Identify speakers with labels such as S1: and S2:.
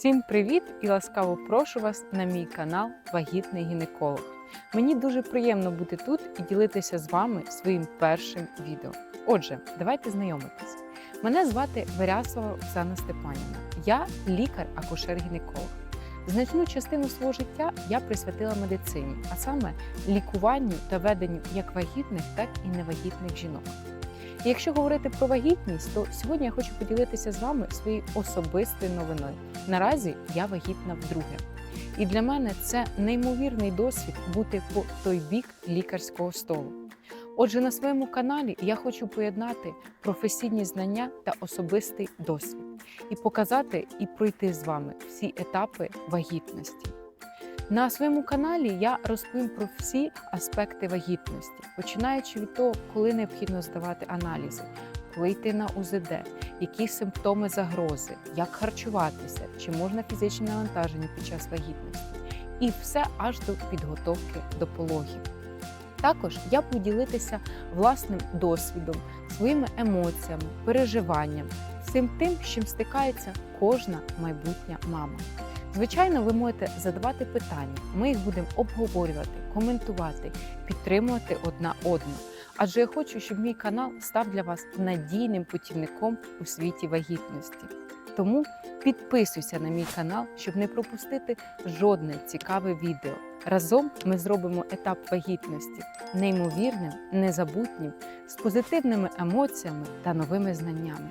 S1: Всім привіт і ласкаво прошу вас на мій канал Вагітний гінеколог. Мені дуже приємно бути тут і ділитися з вами своїм першим відео. Отже, давайте знайомитись. Мене звати Верясова Оксана Степанівна. Я лікар-акушер-гінеколог. Значну частину свого життя я присвятила медицині, а саме лікуванню та веденню як вагітних, так і невагітних жінок. Якщо говорити про вагітність, то сьогодні я хочу поділитися з вами своєю особистою новиною. Наразі я вагітна вдруге. І для мене це неймовірний досвід бути по той бік лікарського столу. Отже, на своєму каналі я хочу поєднати професійні знання та особистий досвід і показати і пройти з вами всі етапи вагітності. На своєму каналі я розповім про всі аспекти вагітності, починаючи від того, коли необхідно здавати аналізи, коли на УЗД, які симптоми загрози, як харчуватися, чи можна фізичне навантаження під час вагітності, і все аж до підготовки до пологів. Також я буду ділитися власним досвідом, своїми емоціями, переживанням, всім тим, з чим стикається кожна майбутня мама. Звичайно, ви можете задавати питання. Ми їх будемо обговорювати, коментувати, підтримувати одна одну. Адже я хочу, щоб мій канал став для вас надійним путівником у світі вагітності. Тому підписуйся на мій канал, щоб не пропустити жодне цікаве відео. Разом ми зробимо етап вагітності неймовірним, незабутнім, з позитивними емоціями та новими знаннями.